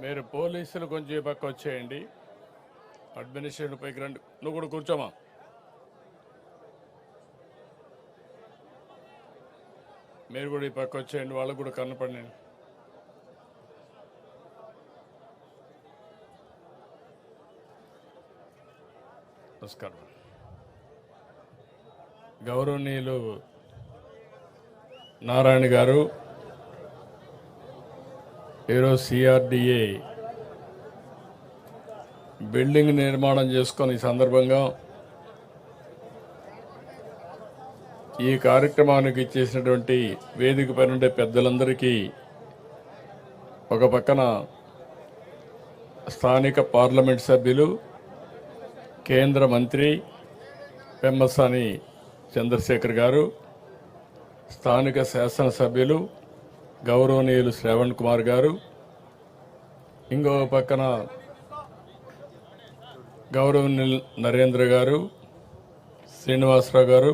మీరు పోలీసులు కొంచెం ఈ పక్క వచ్చేయండి. అడ్మినిస్ట్రేషన్ పైకి రండి. నువ్వు కూడా కూర్చోమా? మీరు కూడా ఈ పక్క వచ్చేయండి. వాళ్ళకు కూడా కనపడండి నమస్కారం. గౌరవనీయులు నారాయణ గారు ఈరోజు సిఆర్డిఏ బిల్డింగ్ నిర్మాణం చేసుకొని ఈ సందర్భంగా ఈ కార్యక్రమానికి ఇచ్చేసినటువంటి వేదిక పైన ఉండే పెద్దలందరికీ ఒక పక్కన స్థానిక పార్లమెంట్ సభ్యులు కేంద్ర మంత్రి పెమ్మసాని చంద్రశేఖర్ గారు స్థానిక శాసనసభ్యులు గౌరవనీయులు శ్రవణ్ కుమార్ గారు. ఇంకో పక్కన గౌరవనీయులు నరేంద్ర గారు Srinivasarao garu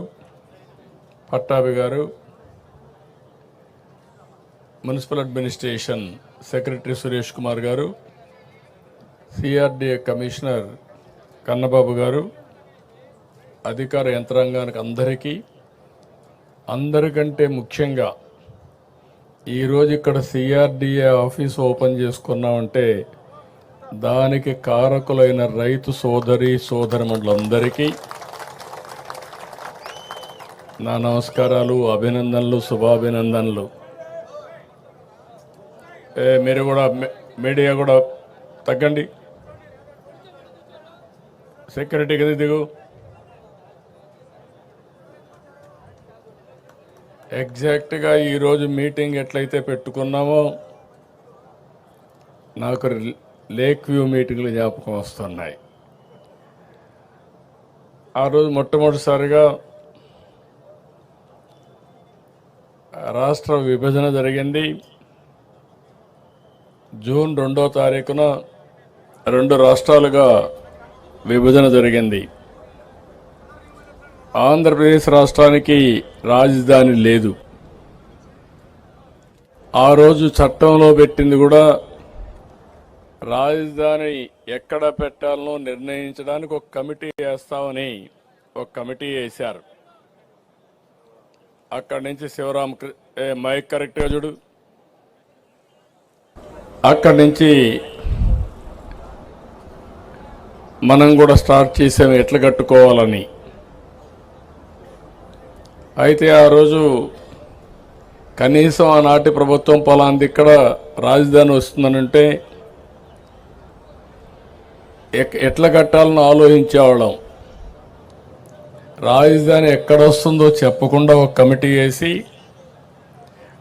Pattabhi garu municipal administration secretary Suresh Kumar garu CRDA commissioner Kannababu గారు అధికార యంత్రాంగానికి అందరికీ అందరికంటే ముఖ్యంగా ఈరోజు ఇక్కడ సిఆర్డిఏ ఆఫీస్ ఓపెన్ చేసుకున్నామంటే దానికి కారకులైన రైతు సోదరి సోదరిమండలందరికీ నా నమస్కారాలు అభినందనలు శుభాభినందనలు. మీరు కూడా మీడియా కూడా తగ్గండి. సెక్యూరిటీ కదా దిగు. ఎగ్జాక్ట్గా ఈరోజు మీటింగ్ ఎట్లయితే పెట్టుకున్నామో నాకు లేక్ వ్యూ మీటింగ్లు జ్ఞాపకం వస్తున్నాయి. ఆ రోజు మొట్టమొదటిసారిగా రాష్ట్ర విభజన జరిగింది. జూన్ రెండో తారీఖున రెండు రాష్ట్రాలుగా విభజన జరిగింది. ఆంధ్రప్రదేశ్ రాష్ట్రానికి రాజధాని లేదు. ఆ రోజు చట్టంలో పెట్టింది కూడా రాజధాని ఎక్కడ పెట్టాలనో నిర్ణయించడానికి ఒక కమిటీ వేస్తామని ఒక కమిటీ వేశారు. అక్కడి నుంచి శివరామ కృ- మైక్ కరెక్ట్గా చూడు. అక్కడి నుంచి మనం కూడా స్టార్ట్ చేసాము ఎట్లా కట్టుకోవాలని. అయితే ఆ రోజు కనీసం ఆనాటి ప్రభుత్వం పలాంది ఇక్కడ రాజధాని వస్తుందనంటే ఎక్- ఎట్లా కట్టాలని ఆలోచించేవాళ్ళం. రాజధాని ఎక్కడ వస్తుందో చెప్పకుండా ఒక కమిటీ వేసి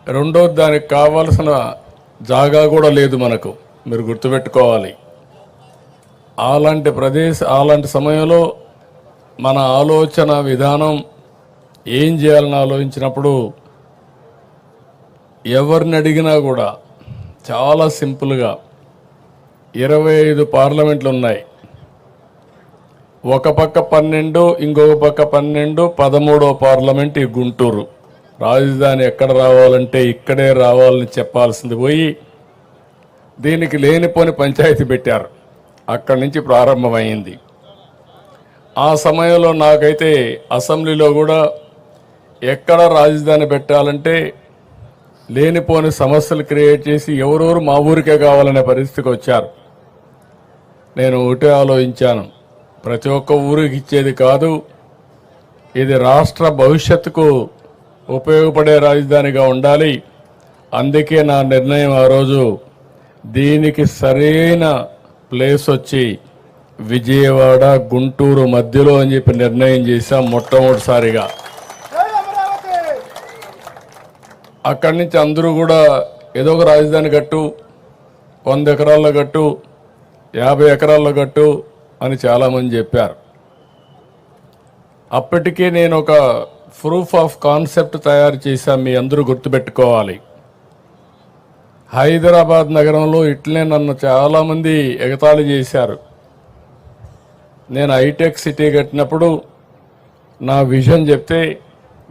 రెండోది దానికి కావాల్సిన జాగా కూడా లేదు మనకు మీరు గుర్తుపెట్టుకోవాలి. అలాంటి ప్రదేశ అలాంటి సమయంలో మన ఆలోచన విధానం ఏం చేయాలని ఆలోచించినప్పుడు ఎవరిని అడిగినా కూడా చాలా సింపుల్గా ఇరవై ఐదు పార్లమెంట్లు ఉన్నాయి. ఒక పక్క పన్నెండు ఇంకొక పక్క పన్నెండు పదమూడో పార్లమెంట్ ఈ గుంటూరు. రాజధాని ఎక్కడ రావాలంటే ఇక్కడే రావాలని చెప్పాల్సింది పోయి దీనికి లేనిపోని పంచాయతీ పెట్టారు. అక్కడి నుంచి ప్రారంభమైంది. ఆ సమయంలో నాకైతే అసెంబ్లీలో కూడా ఎక్కడ రాజధాని పెట్టాలంటే లేనిపోని సమస్యలు క్రియేట్ చేసి ఎవరెవరు మా ఊరికే కావాలనే పరిస్థితికి వచ్చారు. నేను ఒకటే ఆలోచించాను. ప్రతి ఒక్క ఊరికి ఇచ్చేది కాదు ఇది రాష్ట్ర భవిష్యత్తుకు ఉపయోగపడే రాజధానిగా ఉండాలి. అందుకే నా నిర్ణయం ఆ రోజు దీనికి సరైన ప్లేస్ వచ్చి విజయవాడ గుంటూరు మధ్యలో అని చెప్పి నిర్ణయం చేశాం మొట్టమొదటిసారిగా. అక్కడి నుంచి అందరూ కూడా ఏదో ఒక రాజధాని కట్టు వంద ఎకరాల్లో కట్టు యాభై ఎకరాల్లో కట్టు అని చాలామంది చెప్పారు. అప్పటికే నేను ఒక ప్రూఫ్ ఆఫ్ కాన్సెప్ట్ తయారు చేశాను మీ అందరూ గుర్తుపెట్టుకోవాలి. హైదరాబాద్ నగరంలో ఇట్లనే నన్ను చాలామంది ఎగతాళి చేశారు. నేను హైటెక్ సిటీ కట్టినప్పుడు నా విజన్ చెప్తే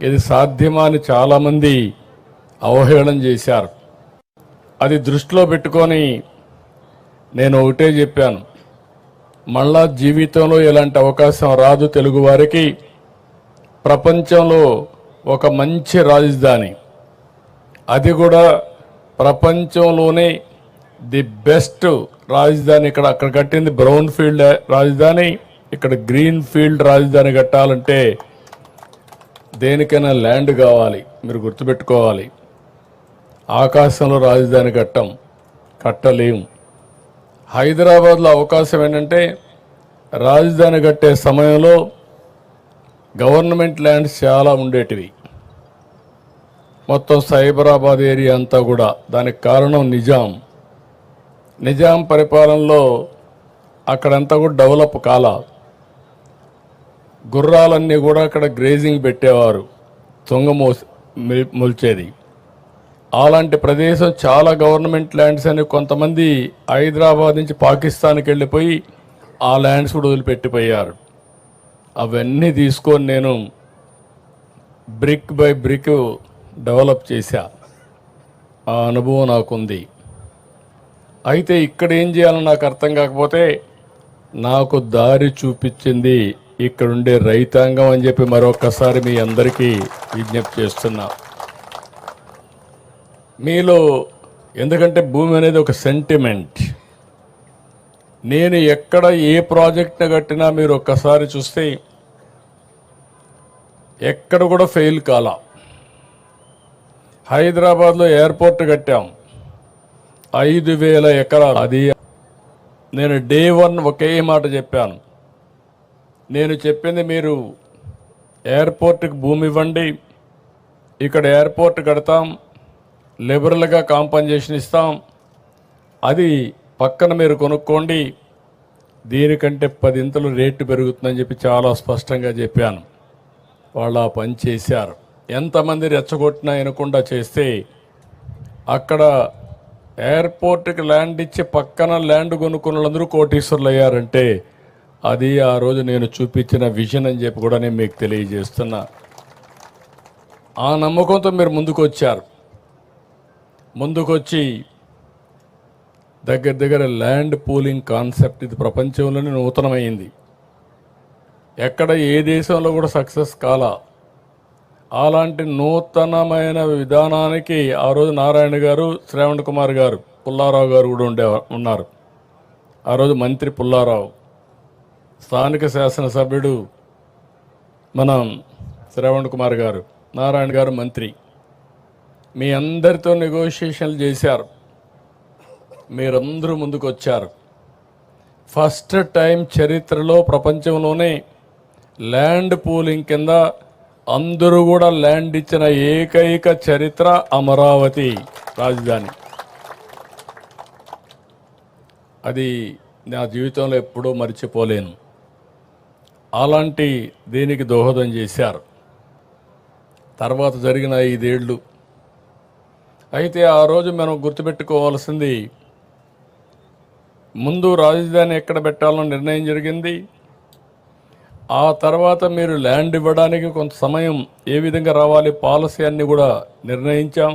ఇది సాధ్యమా అని చాలామంది అవహేళన చేశారు. అది దృష్టిలో పెట్టుకొని నేను ఒకటే చెప్పాను. మళ్ళా జీవితంలో ఇలాంటి అవకాశం రాదు తెలుగు వారికి. ప్రపంచంలో ఒక మంచి రాజధాని. అది కూడా ప్రపంచంలోనే ది బెస్ట్ రాజధాని. ఇక్కడ అక్కడ కట్టింది బ్రౌన్ ఫీల్డ్ రాజధాని. ఇక్కడ గ్రీన్ ఫీల్డ్ రాజధాని కట్టాలంటే దేనికైనా ల్యాండ్ కావాలి. మీరు గుర్తుపెట్టుకోవాలి. ఆకాశంలో రాజధాని కట్టం కట్టలేం. హైదరాబాద్లో అవకాశం ఏంటంటే రాజధాని కట్టే సమయంలో గవర్నమెంట్ ల్యాండ్స్ చాలా ఉండేటివి. మొత్తం సైబరాబాద్ ఏరియా అంతా కూడా దానికి కారణం నిజాం. నిజాం పరిపాలనలో అక్కడంతా కూడా డెవలప్ కాల. గుర్రాలన్నీ కూడా అక్కడ గ్రేజింగ్ పెట్టేవారు తొంగ మోసి మిల్- మొల్చేది. అలాంటి ప్రదేశం చాలా గవర్నమెంట్ ల్యాండ్స్ అని కొంతమంది హైదరాబాద్ నుంచి పాకిస్తాన్కి వెళ్ళిపోయి ఆ ల్యాండ్స్ కూడా వదిలిపెట్టిపోయారు. అవన్నీ తీసుకొని నేను బ్రిక్ బై బ్రిక్ డెవలప్ చేశా. ఆ అనుభవం నాకుంది. అయితే ఇక్కడ ఏం చేయాలని నాకు అర్థం కాకపోతే నాకు దారి చూపించింది ఇక్కడుండే రైతాంగం అని చెప్పి మరొకసారి మీ అందరికీ విజ్ఞప్తి చేస్తున్నా. మీలో ఎందుకంటే భూమి అనేది ఒక సెంటిమెంట్ నేను ఎక్కడ ఏ ప్రాజెక్ట్ని కట్టినా మీరు ఒక్కసారి చూస్తే ఎక్కడ కూడా ఫెయిల్ కాల. హైదరాబాద్లో ఎయిర్పోర్ట్ కట్టాం. ఐదు వేల ఎకరాలు. అది నేను డే వన్ ఒకే మాట చెప్పాను. నేను చెప్పింది మీరు ఎయిర్పోర్ట్కి భూమి ఇవ్వండి. ఇక్కడ ఎయిర్పోర్ట్ కడతాం. లిబరల్గా కాంపన్సేషన్ ఇస్తాం. అది పక్కన మీరు కొనుక్కోండి. దీనికంటే పదింతలు రేటు పెరుగుతుందని చెప్పి చాలా స్పష్టంగా చెప్పాను. వాళ్ళు ఆ పని చేశారు. ఎంతమంది రెచ్చగొట్టినా వినకుండా చేస్తే అక్కడ ఎయిర్పోర్ట్కి ల్యాండ్ ఇచ్చి పక్కన ల్యాండ్ కొనుక్కున్న వాళ్ళందరూ కోటీశ్వర్లు అయ్యారంటే అది ఆ రోజు నేను చూపించిన విజన్ అని చెప్పి కూడా నేను మీకు తెలియజేస్తున్నా. ఆ నమ్మకంతో మీరు ముందుకు వచ్చారు ముందుకొచ్చి దగ్గర దగ్గర ల్యాండ్ పూలింగ్ కాన్సెప్ట్ ఇది ప్రపంచంలోనే నూతనమైంది. ఎక్కడ ఏ దేశంలో కూడా సక్సెస్ కాలా. అలాంటి నూతనమైన విధానానికి ఆ రోజు నారాయణ గారు శ్రావణ్ కుమార్ గారు పుల్లారావు గారు కూడా ఉండే ఉన్నారు. ఆ రోజు మంత్రి పుల్లారావు స్థానిక శాసనసభ్యుడు మనం శ్రావణ్ కుమార్ గారు నారాయణ గారు మంత్రి. మీ అందరితో నెగోషియేషన్లు చేశారు. మీరందరూ ముందుకు వచ్చారు ఫస్ట్ టైం చరిత్రలో ప్రపంచంలోనే ల్యాండ్ పూలింగ్ కింద అందరూ కూడా ల్యాండ్ ఇచ్చిన ఏకైక చరిత్ర అమరావతి రాజధాని. అది నా జీవితంలో ఎప్పుడూ మర్చిపోలేను. అలాంటి దీనికి దోహదం చేశారు. తర్వాత జరిగిన ఐదేళ్ళు అయితే ఆ రోజు మనం గుర్తుపెట్టుకోవాల్సింది ముందు రాజధాని ఎక్కడ పెట్టాలని నిర్ణయం జరిగింది ఆ తర్వాత మీరు ల్యాండ్ ఇవ్వడానికి కొంత సమయం ఏ విధంగా రావాలి పాలసీ అన్ని కూడా నిర్ణయించాం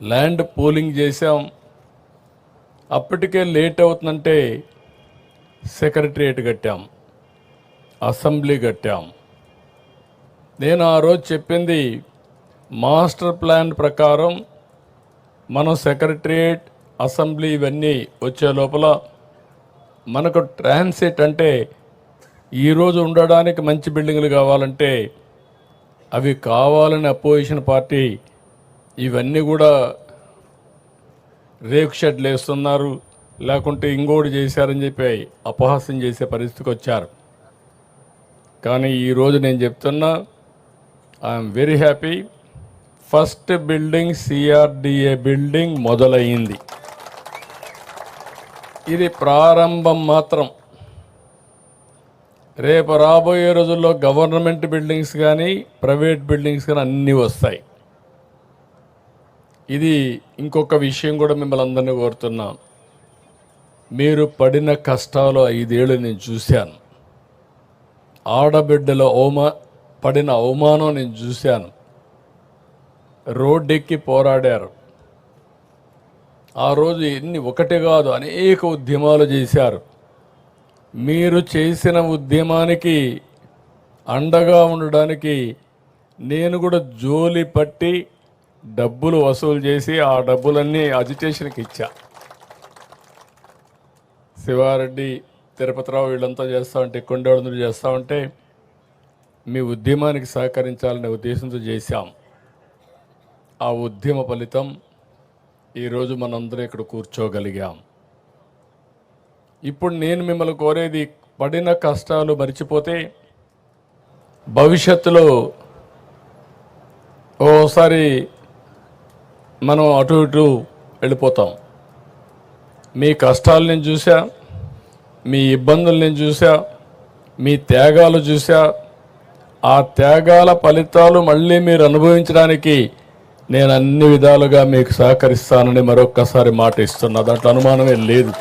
ల్యాండ్ పూలింగ్ చేశాం. అప్పటికే లేట్ అవుతుందంటే సెక్రటరియేట్ కట్టాం అసెంబ్లీ కట్టాం. నేను ఆ రోజు చెప్పింది మాస్టర్ ప్లాన్ ప్రకారం మనం సెక్రటరియేట్ అసెంబ్లీ ఇవన్నీ వచ్చే లోపల మనకు ట్రాన్సిట్ అంటే ఈరోజు ఉండడానికి మంచి బిల్డింగ్లు కావాలంటే అవి కావాలని అపోజిషన్ పార్టీ ఇవన్నీ కూడా రేకు షెడ్లు వేస్తున్నారు. లేకుంటే ఇంకోటి చేశారని చెప్పి అపహాస్యం చేసే పరిస్థితికి వచ్చారు. కానీ ఈరోజు నేను చెప్తున్నా I'm very happy first building CRDA building మొదలయ్యింది. ఇది ప్రారంభం మాత్రం. రేపు రాబోయే రోజుల్లో గవర్నమెంట్ బిల్డింగ్స్ కానీ ప్రైవేట్ బిల్డింగ్స్ కానీ అన్నీ వస్తాయి. ఇది ఇంకొక విషయం కూడా మిమ్మల్ని అందరినీ కోరుతున్నాం మీరు పడిన కష్టాలు ఐదేళ్ళు నేను చూశాను. ఆడబిడ్డల అవమా పడిన అవమానం నేను చూశాను. రోడ్డెక్కి పోరాడారు. ఆ రోజు ఎన్ని ఒకటి కాదు అనేక ఉద్యమాలు చేశారు. మీరు చేసిన ఉద్యమానికి అండగా ఉండడానికి నేను కూడా జోలి పట్టి డబ్బులు వసూలు చేసి ఆ డబ్బులన్నీ అజిటేషన్కి ఇచ్చా. శివారెడ్డి తిరుపతిరావు వీళ్ళంతా చేస్తూ ఉంటే కొండవడంతో చేస్తూ ఉంటే మీ ఉద్యమానికి సహకరించాలనే ఉద్దేశంతో చేశాం. ఆ ఉద్యమ ఫలితం ఈరోజు మనందరూ ఇక్కడ కూర్చోగలిగాం. ఇప్పుడు నేను మిమ్మల్ని కోరేది పడిన కష్టాలు మర్చిపోతే భవిష్యత్తులో ఓసారి మనం అటు ఇటు వెళ్ళిపోతాం. మీ కష్టాలు నేను చూసా మీ ఇబ్బందులు నేను చూసా మీ త్యాగాలు చూసా ఆ త్యాగాల ఫలితాలు మళ్ళీ మీరు అనుభవించడానికి నేను అన్ని విధాలుగా మీకు సహకరిస్తానని మరొక్కసారి మాట ఇస్తున్నా. దాంట్లో అనుమానమే లేదు.